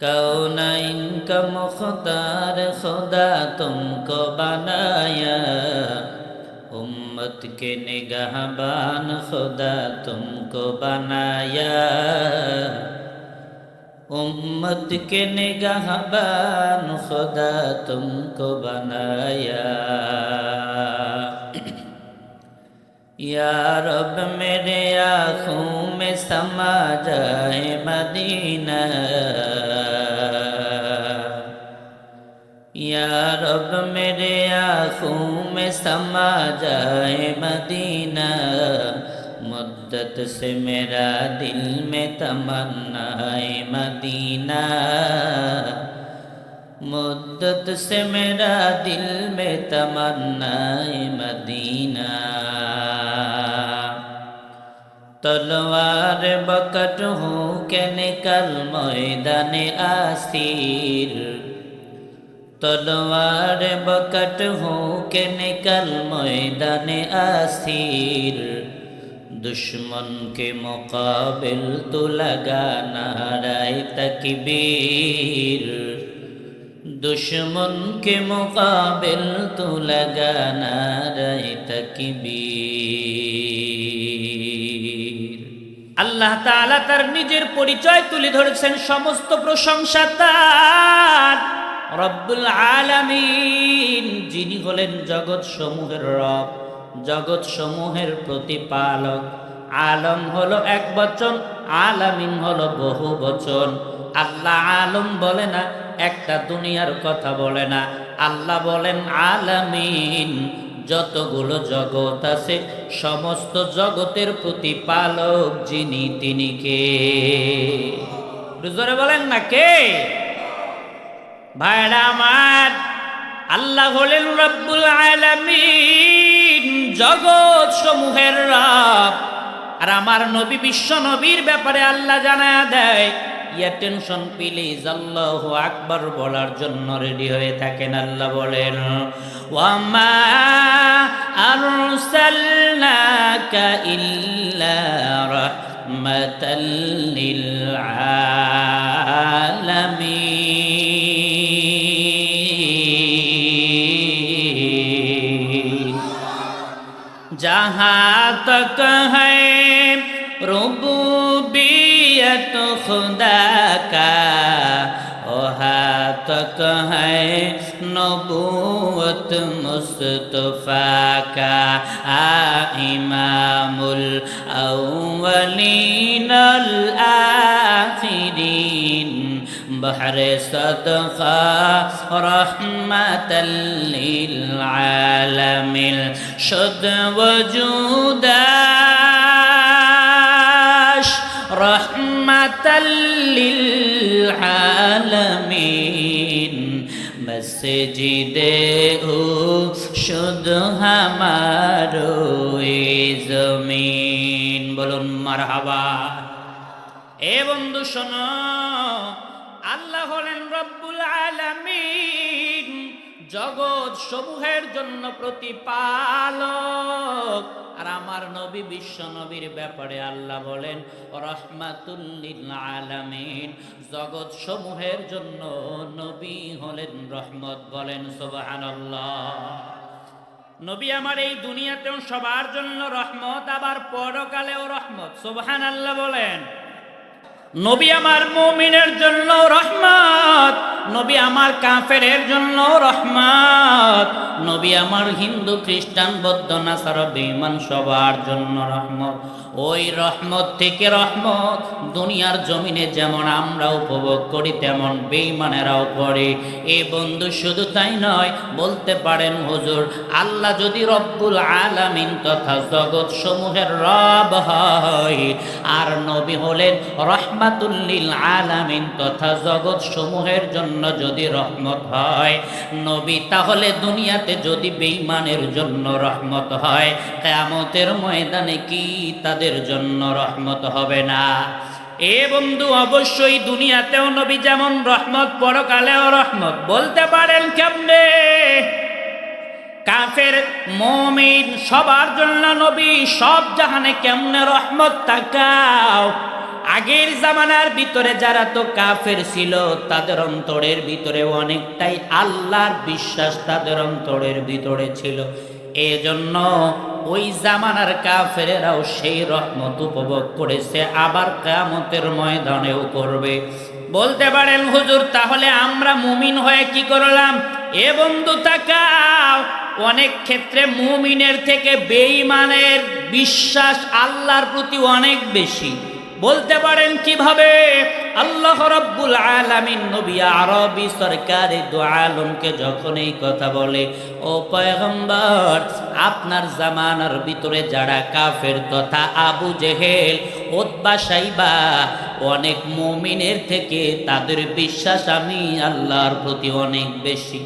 कौनैन का मुख्तार खुदा तुमको बनाया उम्मत के निगहबान खुदा तुमको बनाया उम्मत के निगहबान खुदा तुमको बनाया या रब मेरे आँखों में समा जाए मदीना। या रब मेरे आँखों में समा जाए मदीना। मुद्दत से मेरा दिल में तमन्नाए मदीना। मुद्दत से मेरा दिल में तमन्नाए मदीना। তলোয়ার বকট হু কেন কাল ময়দানে আসির। তলোয়ার বকট হু কেন কাল ময়দানে আসির। দুশ্মন কে মোকাবিল তো লগা নারায় তকবীর। দুশ্মন কে মোকাবিল তো লগা নারায় তকবীর। আল্লাহ তাআলা তার নিজের পরিচয় তুলে ধরেছেন সমস্ত প্রশংসা তার। রব্বুল আলামিন, যিনি হলেন জগৎ সমূহের রব জগৎ সমূহের প্রতিপালক। আলম হলো এক বচন, আলামিন হলো বহু বচন। আল্লাহ আলম বলে না, একটা দুনিয়ার কথা বলে না। আল্লাহ বলেন, আলামিন যতগুলো জগৎ আছে, সমস্ত জগতের প্রতিপালক যিনি, তিনি কে? জোরে বলেন না, কে? ভাইরা আমার, আল্লাহ হলেন রব্বুল আলামিন, জগৎ সমূহের রব। আর আমার নবী বিশ্ব নবীর ব্যাপারে আল্লাহ জানা দেয় অ্যাটেনশন প্লিজ, আল্লাহ আকবর বলার জন্য রেডি হয়ে থাকেন, আল্লাহ বলেন ওয়ামা যাহা তক হ্যায় প্রভু खुदा का वहाँ तक है नबूवत मुस्तफ़ा का आ इमामुल अव्वलीन अल आखिरीन بحر صدقة رحمة للعالمين شد وجوداش رحمة আলমিন মসজিদে ও শুধু হামার জমিন। বলুন মার মারহাবা। এ বন্ধু, শোন, আল্লাহ হলেন রব্বুল আলমিন, জগৎ সমূহের জন্য প্রতিপালক। আর আমার নবী বিশ্ব নবীর ব্যাপারে আল্লাহ বলেন রহমাতুল্লিল আলামিন জগৎ সমূহের জন্য নবী হলেন রহমত। বলেন, সুবহানাল্লাহ। নবী আমার এই দুনিয়াতেও সবার জন্য রহমত, আবার পরকালেও রহমত। সুবহান আল্লাহ বলেন, নবী আমার মুমিনের জন্য রহমত, নবী আমার কাফেরের জন্য রহমত। নবী আমার হিন্দু খ্রিস্টান বৌদ্ধ নাসার বেমান সবার জন্য রহমত। ওই রহমত থেকে রহমত, দুনিয়ার জমিনে যেমন আমরা উপভোগ করি, তেমন বেঈমানেরাও করে। এ বন্ধু, শুধু তাই নয়, বলতে পারেন হুজুর, আল্লাহ যদি রব্বুল আলামিন তথা জগৎ সমূহের রব হয়, আর নবী হলেন রহমাতুল্লিল আলামিন তথা জগৎ সমূহের জন্য যদি রহমত হয়, নবী তাহলে দুনিয়াতে যদি বেঈমানের জন্য রহমত হয়, কেয়ামতের ময়দানে কি তাদের জন্য রহমত হবে না। এ বন্ধু, অবশ্যই দুনিয়াতেও নবী যেমন রহমত, পরকালেও রহমত। বলতে পারেন কেমনে? কাফের, মমিন, সবার জন্য নবী, সব জাহানে কেমনে রহমত তাকাও? আগের জামানার ভিতরে যারা তো কাফের ছিল, তাদের অন্তরের ভিতরে অনেকটাই আল্লাহর বিশ্বাস তাদের অন্তরের ভিতরে ছিল। এজন্য ওই জামানার কাফেরেরাও সেই রহমত উপভোগ করেছে, আবার কামতের ময়দানেও করবে। বলতে পারেন, হুজুর, তাহলে আমরা মুমিন হয়ে কি করলাম? এ বন্ধু, তাকাও। অনেক ক্ষেত্রে মুমিনের থেকে বেঈমানের বিশ্বাস আল্লাহর প্রতি অনেক বেশি। বলতে পারেন কীভাবে? আল্লাহ রব্বুল আলামিন নবী আরবি সরকারি দু আলমকে যখন এই কথা বলে, ও পয়গম্বর, আপনার জামানার ভিতরে যারা কাফের তথা আবু জেহেল, ওতবা, সাইবা, অনেক মুমিনের থেকে তাদের বিশ্বাস আমি আল্লাহর প্রতি অনেক বেশি।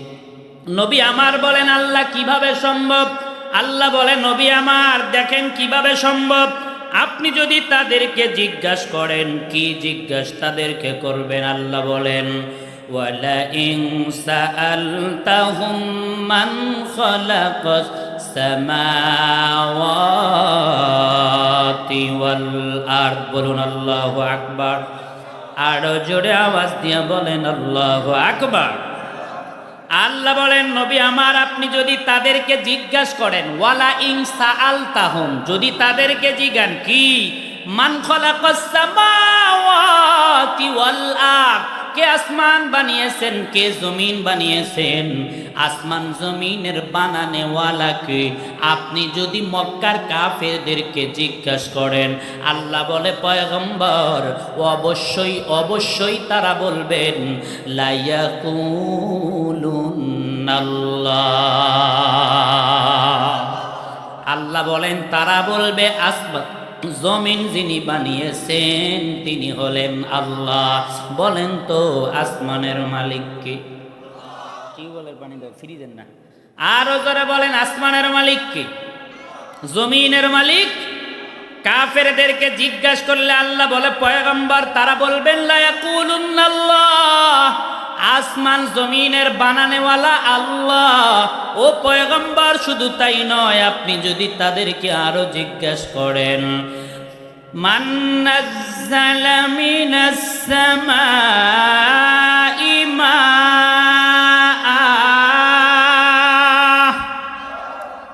নবী আমার বলেন, আল্লাহ কীভাবে সম্ভব? আল্লাহ বলে, নবী আমার, দেখেন কীভাবে সম্ভব? আপনি যদি তাদেরকে জিজ্ঞাসা করেন কি জিজ্ঞাসা তাদেরকে করবেন আল্লাহ বলেন وَلَئِن سَأَلْتَهُم مَّنْ خَلَقَ السَّمَاوَاتِ وَالْأَرْضِ বলুন আল্লাহু আকবার আরো জোরে আওয়াজ দিয়ে বলেন আল্লাহু আকবার আল্লাহ বলেন, নবী আমার, আপনি যদি তাদেরকে জিজ্ঞাসা করেন, ওয়ালা ইং সাআল তাহম যদি তাদেরকে জিগান কি? মান খলাকাস সামাওয়াতি ওয়াল আরদ কে আসমান বানিয়েছেন, কে জমিন বানিয়েছেন? আসমান জমিনের বানানে ওয়ালাকে আপনি যদি মক্কার কাফেরদেরকে জিজ্ঞাসা করেন, আল্লাহ বলে, পয়গম্বর অবশ্যই অবশ্যই তারা বলবেন আল্লাহ বলেন, তারা বলবে, আসমান জমিন যিনি বানিয়েছেন, তিনি হলেন আল্লাহ। বলেন তো, আসমানের মালিককে কি? বলে পানি দাও ফ্রি দেন না। আরও যারা বলেন, আসমানের মালিককে জমিনের মালিক? কাফেরদেরকে জিজ্ঞাসা করলে আল্লাহ বলে, পয়গম্বর, তারা বলবেন লায়াকুলুন্নাল্লাহ আসমান জমিনের বানানেওয়ালা আল্লাহ। ও পয়গম্বর, শুধু তাই নয়, আপনি যদি তাদেরকে আরও জিজ্ঞেস করেন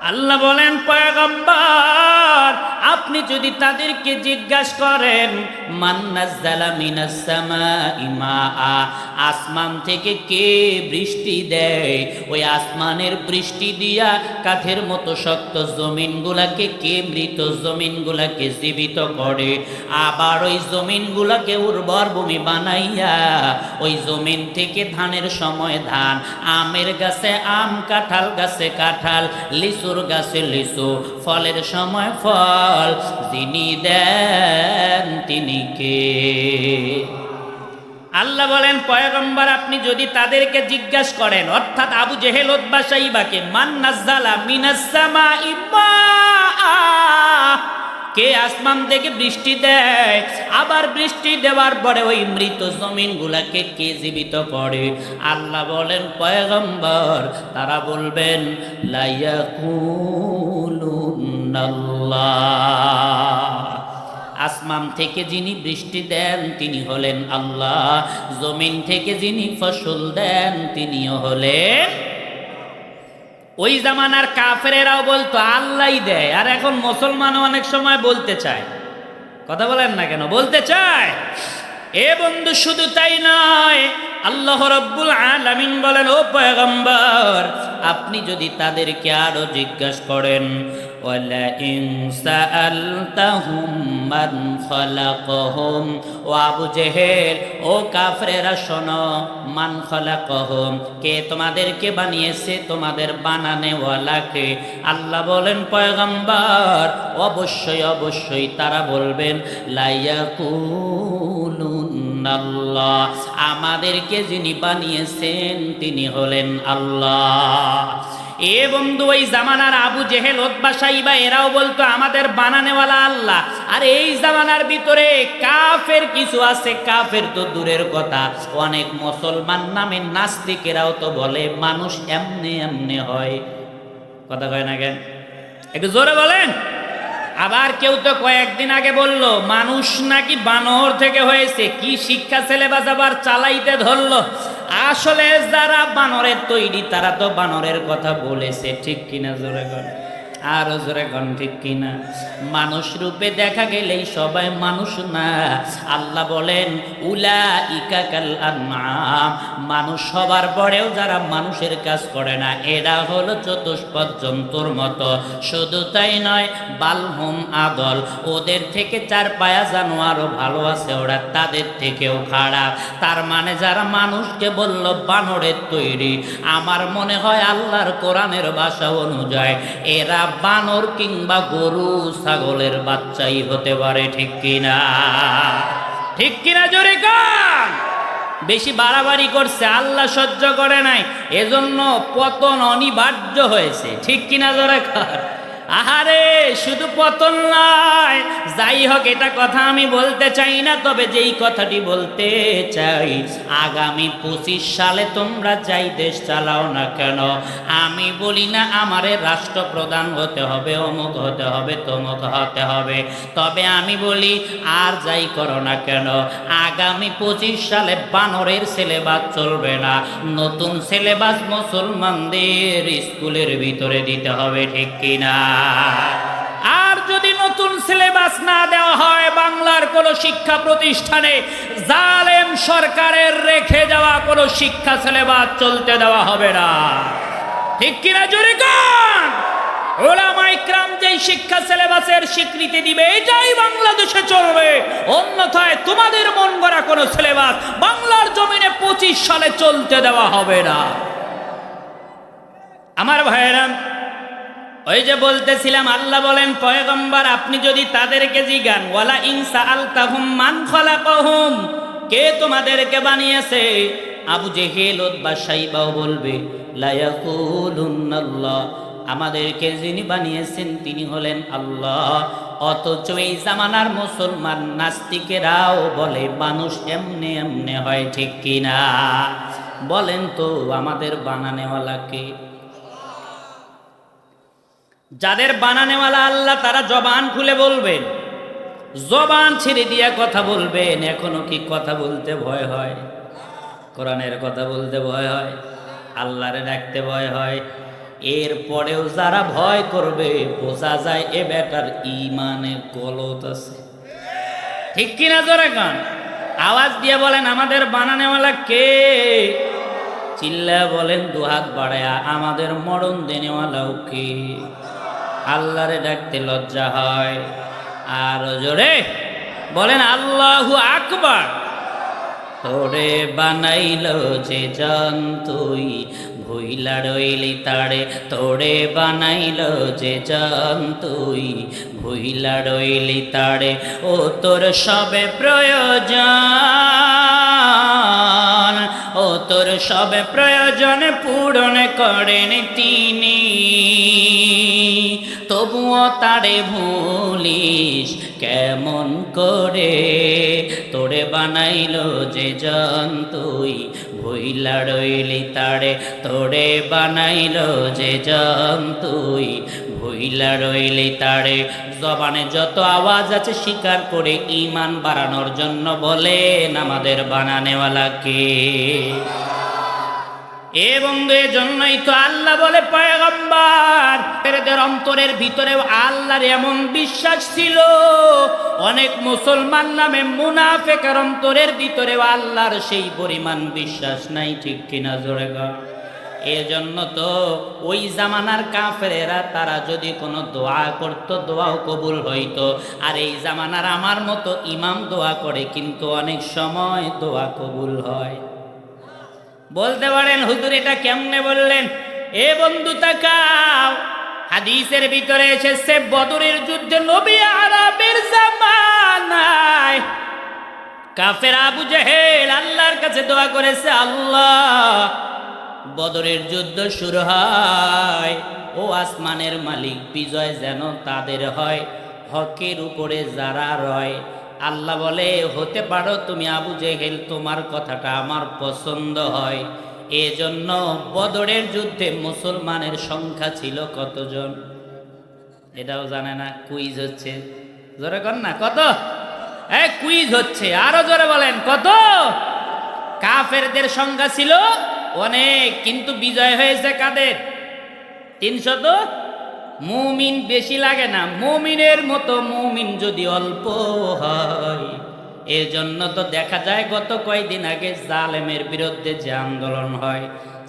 আল্লাহ বলেন, পয়গম্বর আপনি যদি তাদেরকে জিজ্ঞাসা করেন আসমান থেকে কে বৃষ্টি দেয়? ওই আসমানের বৃষ্টি দিয়া কাঠের মতো শক্ত জমিনগুলাকে কে মৃত জমিনগুলাকে জীবিত করে? আবার ওই জমিনগুলাকে উর্বর ভূমি বানাইয়া ওই জমিন থেকে ধানের সময় ধান, আমের গাছে আম, কাঁঠাল গাছে কাঁঠাল, লিচুর গাছে লিচু, ফলের সময় ফল যিনি দেন তিনি কে? আল্লাহ বলেন, পয়গম্বর, আপনি যদি তাদেরকে জিজ্ঞাসা করেন, অর্থাৎ আবু জেহেল ওদ্বাসাইবাকে মান নাজ্জালা মিনাস সামাই কে আসমান থেকে বৃষ্টি দেয়, আবার বৃষ্টি দেওয়ার পরে ওই মৃত জমিনগুলাকে কে জীবিত করে? আল্লাহ বলেন, পয়গম্বর, তারা বলবেন আসমান থেকে যিনি বৃষ্টি দেন, তিনি হলেন আল্লাহ। জমিন থেকে যিনি ফসল দেন, তিনিও হলেন ওই জামানার কাফেরেরাও বলতো আল্লাহই দেয়। আর এখন মুসলমানও অনেক সময় বলতে চায়। কথা বলেন না কেন? বলতে চায়। এ বন্ধু, শুধু তাই নয়, আল্লাহ রব্বুল আলামিন বলেন, ও পয়গম্বর, আপনি যদি তাদেরকে আরও জিজ্ঞাসা করেন সাআলতাহুম মান খালাকাহুম ও আবু জেহেল, ও কাফরেরা শোনো, মান খালাকাহুম, কে তোমাদেরকে বানিয়েছে? তোমাদের বানানেওয়ালাকে। আল্লাহ বলেন, পয়গম্বর, অবশ্যই অবশ্যই তারা বলবেন লাইয়াকুলুন্নাল্লাহ আমাদেরকে যিনি বানিয়েছেন তিনি হলেন আল্লাহ। এ বন্ধু, ওই জামানার আবু জেহেল ওতবাসাইবা এরাও বলতো, আমাদের বানানেওয়ালা আল্লাহ। আর এই জামানার ভিতরে কাফের কিছু আছে, কাফের তো দূরের কথা। অনেক মুসলমান নামে নাস্তিকেরাও তো বলে, মানুষ এমনি এমনি হয়। কথা কয় না কেন? একটু জোরে বলেন। আবার কেউ তো কয়েকদিন আগে বলল, মানুষ নাকি বানর থেকে হয়েছে, কি শিক্ষা সিলেবাস আবার চালাইতে ধরল? আসলে যারা বানরের তৈরি, তারা তো বানরের কথা বলেছে, ঠিক কিনা জোরে আরও জোরে গণ, ঠিক কিনা? মানুষ রূপে দেখা গেলেই সবাই মানুষ না। আল্লাহ বলেন উলা ইকাকাল আনআম। মানুষ সবার পরেও যারা মানুষের কাজ করে না, এরা হলো চতুষ্পদ জন্তুর মতো। শুধু তাই নয় বালহুম আদল। ওদের থেকে চার পায়া জানো জানোয়ারও ভালো আছে, ওরা তাদের থেকেও খারাপ। তার মানে যারা মানুষকে বলল, বানরের তৈরি। আমার মনে হয় আল্লাহর কোরআনের ভাষা অনুযায়ী, এরা বানর কিংবা গরু, ছাগলের বাচ্চাই হতে পারে, ঠিক কিনা? ঠিক কিনা জোরে কান? বেশি বাড়াবাড়ি করছে, আল্লাহ সহ্য করে নাই। এজন্য পতন অনিবার্য হয়েছে, ঠিক কিনা জোরে কান? আহারে, শুধু পতন নয়। যাই হোক, এটা কথা আমি বলতে চাই না, তবে যেই কথাটি বলতে চাই, আগামী পঁচিশ সালে তোমরা যাই দেশ চালাও না কেন? আমি বলি না, আমারে রাষ্ট্রপ্রধান হতে হবে, অমুক হতে হবে, তমুক হতে হবে। তবে আমি বলি, আর যাই করো না কেন? আগামী পঁচিশ সালে বানরের সিলেবাস চলবে না। নতুন সিলেবাস মুসলমানদের স্কুলের ভিতরে দিতে হবে, ঠিক কিনা? আর যদি নতুন সিলেবাস না দেওয়া হয় বাংলার কোনো শিক্ষা প্রতিষ্ঠানে, জালেম সরকারের রেখে যাওয়া কোনো শিক্ষা সিলেবাস চলতে দেওয়া হবে না। ঠিক কিনা, জোরে কান? ওলামা ইকরাম যেই শিক্ষা সিলেবাসের স্বীকৃতি দিবে, এটাই বাংলাদেশে চলবে। অন্যথায় তোমাদের মন গড়া কোনো সিলেবাস বাংলার জমিনে পঁচিশ সালে চলতে দেওয়া হবে না। আমার ভাইয়েরা ওই যে বলতেছিলাম, আল্লাহ বলেন, পয়গম্বর, আপনি যদি তাদেরকে জিগান, ওয়ালা ইনসা আলতাহুম মান খলাকাহুম, কে তোমাদেরকে বানিয়েছে? আবু জেহেল বা সাইবাও বলবে লায়াকুলুন্নাল্লাহ আমাদেরকে যিনি বানিয়েছেন, তিনি হলেন আল্লাহ। অথচ এই জামানার মুসলমান নাস্তিকেরাও বলে, মানুষ এমনে এমনে হয়, ঠিক কিনা? বলেন তো, আমাদের বানানেওয়ালাকে যাদের বানানেওয়ালা আল্লাহ তারা জবান খুলে বলবেন। জবান ছেড়ে দিয়ে কথা বলবেন, এখনও কি কথা বলতে ভয় হয়? কোরআনের কথা বলতে ভয় হয়, আল্লাহরে ডাকতে ভয় হয়। এর পরেও যারা ভয় করবে, বোঝা যায় এ বেটার ইমানের গলত আছে। ঠিক কিনা জোরে গান আওয়াজ দিয়ে বলেন, আমাদের বানানেওয়ালা কে? চিল্লা বলেন, দুহাত বাড়ায়া, আমাদের মরণ দেনেওয়ালাও কে? আল্লাহরে ডাকতে লজ্জা হয়। আর জোরে বলেন, আল্লাহু আকবার। তোরে বানাইল যে জান তুই, ভুইলা রইলি তারে। তোরে বানাইল যে জান তুই, ভুইলা রইলি তারে। ও তোর সবে প্রয়োজন। ও তোর সব প্রয়োজন পূরণ করেন তিনি। তবুও তারে ভুলিস কেমন করে? তোরে বানাইল যে জন তুই, ভুইলা রইলি তারে। তোরে বানাইল যে জন তুই ভুইলা রইলি তারে। জবানে যত আওয়াজ আছে স্বীকার করে ইমান বাড়ানোর জন্য বলেন আমাদের বানানেওয়ালাকে এ বন্ধু এজন্যই তো আল্লাহ বলে পয়গম্বর। এদের অন্তরের ভিতরে আল্লাহর এমন বিশ্বাস ছিল। অনেক মুসলমান নামে মুনাফেকের অন্তরের ভিতরে আল্লাহর সেই পরিমাণ বিশ্বাস নাই, ঠিক কিনা জোরে গা এজন্য তো ওই জামানার কাফেরেরা তারা যদি কোনো দোয়া করত, দোয়াও কবুল হইতো। আর এই জামানার আমার মতো ইমাম দোয়া করে কিন্তু অনেক সময় দোয়া কবুল হয়। বলতে পারেন, হুজুর এটা কেমনে বললেন? এ বন্ধু তাকাও, হাদিসের ভিতরে এসেছে, বদরের যুদ্ধে নবী আরবের জামানায়। কাফের আবু জাহেল আল্লাহর কাছে দোয়া করেছে, আল্লাহ বদরের যুদ্ধ শুরু হয়। ও আসমানের মালিক বিজয় যেন তাদের হয়, হকের উপরে যারা রয়। আল্লাহ বলে, হতে পারো তুমি আবু জেহেল, তোমার কথাটা আমার পছন্দ হয়। এজন্য বদরের যুদ্ধে মুসলমানের সংখ্যা ছিল কতজন? এটাও জানে না, কুইজ হচ্ছে। জোরে কর না, কত? কুইজ হচ্ছে, আরও জোরে বলেন, কত? কাফেরদের সংখ্যা ছিল অনেক, কিন্তু বিজয় হয়েছে কাদের? তিনশত মুমিন বেশি লাগে না। মুমিনের মতো মুমিন যদি অল্প হয় এর জন্য তো দেখা যায় গত কয়েকদিন আগে জালেমের বিরুদ্ধে যে আন্দোলন হয়,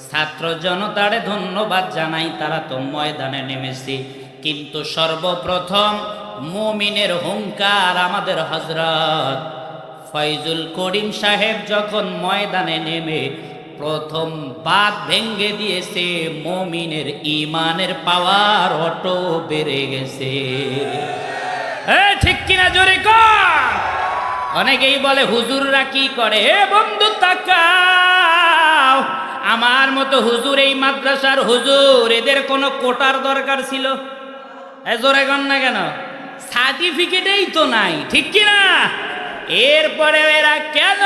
ছাত্র জনতারে ধন্যবাদ জানাই, তারা তো ময়দানে নেমেছি। কিন্তু সর্বপ্রথম মুমিনের হুঙ্কার আমাদের হজরত ফয়জুল করিম সাহেব যখন ময়দানে নেমে প্রথম বাদ ভেঙ্গে দিয়েছে, মমিনের ইমানের পাওয়ার অটো বেড়ে গেছে। ঠিক কিনা জোরে কর? অনেকেই বলে, হুজুররা কি করে? বন্ধু, তাকাও। আমার মতো হুজুর এই মাদ্রাসার হুজুর, এদের কোনো কোটার দরকার ছিল? জোরে গণ না কেন? সার্টিফিকেটেই তো নাই, ঠিক কি না এরপরে এরা কেন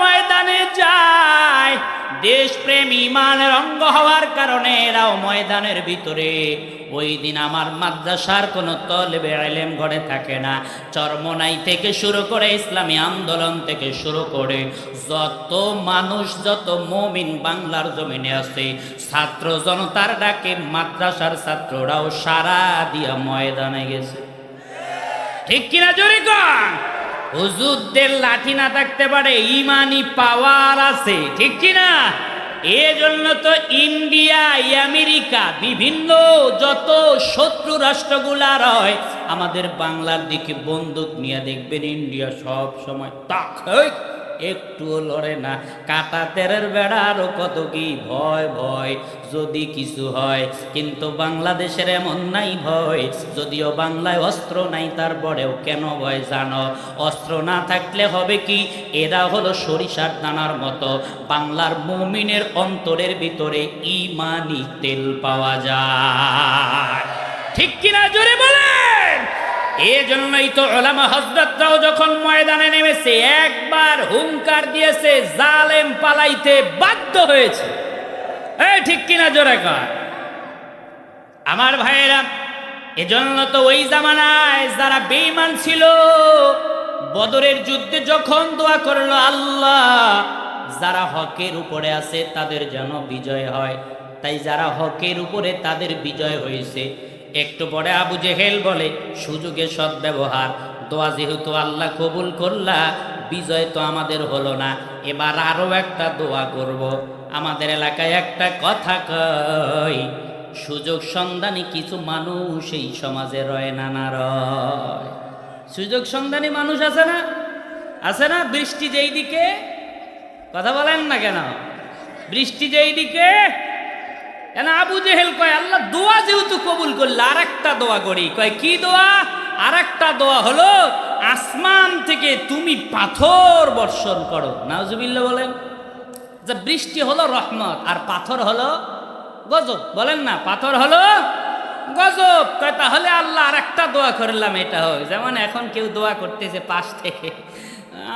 ময়দানে যায়? দেশপ্রেম ইমানের অঙ্গ হওয়ার কারণে এরাও ময়দানের ভিতরে। ওই দিন আমার মাদ্রাসার কোনো তলবে আলেম ঘরে থাকে না। চরমনাই থেকে শুরু করে ইসলামী আন্দোলন থেকে শুরু করে যত মানুষ, যত মমিন বাংলার জমিনে আছে, ছাত্র জনতার ডাকে মাদ্রাসার ছাত্ররাও সারা দিয়া ময়দানে গেছে। ঠিক কিনা জোরে কন? হুজুরদের লাঠি না থাকতে পারে, ইমানি পাওয়ার আছে, ঠিক কিনা? এজন্য তো ইন্ডিয়া আমেরিকা, বিভিন্ন যত শত্রু রাষ্ট্রগুলা রয়, আমাদের বাংলার দিকে বন্দুক নিয়ে দেখবেন, ইন্ডিয়া সব সময় তাক একটুও লড়ে না। কাটা তেরের বেড়া আরও কত কি? ভয় ভয়, যদি কিছু হয়। কিন্তু বাংলাদেশের এমন নাই ভয়, যদিও বাংলায় অস্ত্র নাই, তারপরেও কেন ভয় জানো? অস্ত্র না থাকলে হবে কি? এরা হলো সরিষার দানার মতো। বাংলার মুমিনের অন্তরের ভিতরে ইমানি তেল পাওয়া যায়। ঠিক কিনা জোরে বলেন? এজন্যই তো ওলামা হজরতরাও যখন ময়দানে নেমেছে, একবার হুঙ্কার দিয়েছে, জালেম পালাইতে বাধ্য হয়েছে। এই ঠিক কিনা জোরে কর আমার ভাইয়েরা, এজন্য তো ওই জামানায় যারা বেঈমান ছিল, বদরের যুদ্ধে যখন দোয়া করল, আল্লাহ, যারা হকের উপরে আছে তাদের যেন বিজয় হয়। তাই যারা হকের উপরে তাদের বিজয় হয়েছে। একটু পরে আবু জেহেল বলে, সুযোগে সদ্ব্যবহার। দোয়া যেহেতু আল্লাহ কবুল করলা, বিজয় তো আমাদের হলো না। এবার আরও একটা দোয়া করব। আমাদের এলাকায় একটা কথা কই সুযোগ সন্ধানী কিছু মানুষ এই সমাজে রয় না না রয়। সুযোগ সন্ধানী মানুষ আছে না? আছে না? বৃষ্টি যেই দিকে কথা বলেন না কেন? বৃষ্টি যেই দিকে আবু জেহেল কয়, আল্লাহ দোয়া যেহেতু কবুল করলে আর একটা দোয়া করি। কয়, কি দোয়া? আর একটা দোয়া হলো, আসমান থেকে তুমি পাথর বর্ষণ করো। নাজুবিল্লা বলেন, যে বৃষ্টি হলো রহমত, আর পাথর হলো গজব। বলেন না, পাথর হলো গজব। কয়, তাহলে আল্লাহ আর একটা দোয়া করলাম, এটা হয়। যেমন এখন কেউ দোয়া করতেছে পাশ থেকে।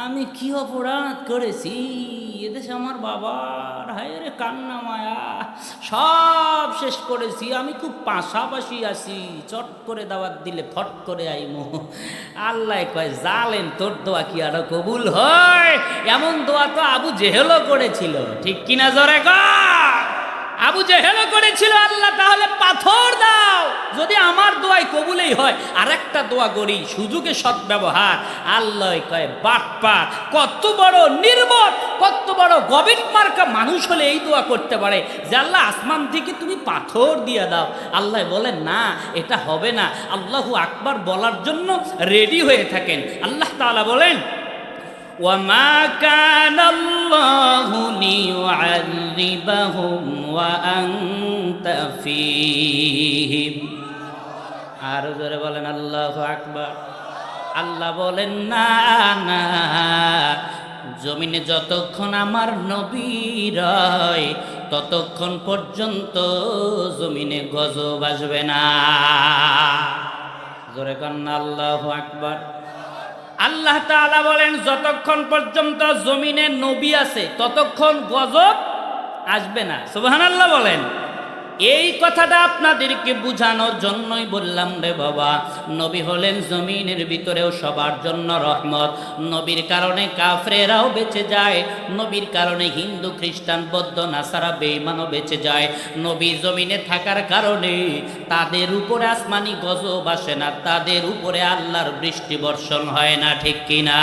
আমি কি অপরাধ করেছি? এদেশে আমার বাবার, হায় রে কান্না মায়া। সব শেষ করেছি, আমি খুব পাশাপাশি আছি। চট করে দাওয়াত দিলে ফট করে আইমো। আল্লাহ কয় জালেন তোর দোয়া কি আরও কবুল হয়? এমন দোয়া তো আবু জেহেলও করেছিল। ঠিক কিনা জরে কর আবু জেহেলও করেছিল আল্লাহ তাহলে পাথর দাও যদি আমার দোয়াই কবুলেই হয় আর একটা দোয়া করি সুযোগে সদ্ব্যবহার আল্লাহ কয় বাটপা কত বড় নির্বোধ কত বড় গভীর মার্কা মানুষ হলে এই দোয়া করতে পারে যে আল্লাহ আসমান থেকে তুমি পাথর দিয়ে দাও আল্লাহ বলেন না এটা হবে না আল্লাহু আকবার বলার জন্য রেডি হয়ে থাকেন আল্লাহ তাআলা বলেন وما كان الله ليعذبهم وأنت فيهم আর জোরে বলেন আল্লাহ আকবার আল্লাহ বলেন না না জমিনে যতক্ষণ আমার নবী রয় ততক্ষণ পর্যন্ত জমিনে গজব আসবে না জোরে কন্যা আল্লাহ আকবার আল্লাহ তাআলা বলেন যতক্ষণ পর্যন্ত জমিনে নবী আছে ততক্ষণ গজব আসবে না। সুবহানাল্লাহ বলেন। এই কথাটা আপনাদেরকে বোঝানোর জন্যই বললাম রে বাবা। নবী হলেন জমিনের ভিতরেও সবার জন্য রহমত। নবীর কারণে কাফরেরাও বেঁচে যায়। নবীর কারণে হিন্দু, খ্রিস্টান, বৌদ্ধ, নাসারা বেইমানও বেঁচে যায়। নবী জমিনে থাকার কারণে তাদের উপরে আসমানি গজব আসে না। তাদের উপরে আল্লাহর বৃষ্টি বর্ষণ হয় না, ঠিক কিনা?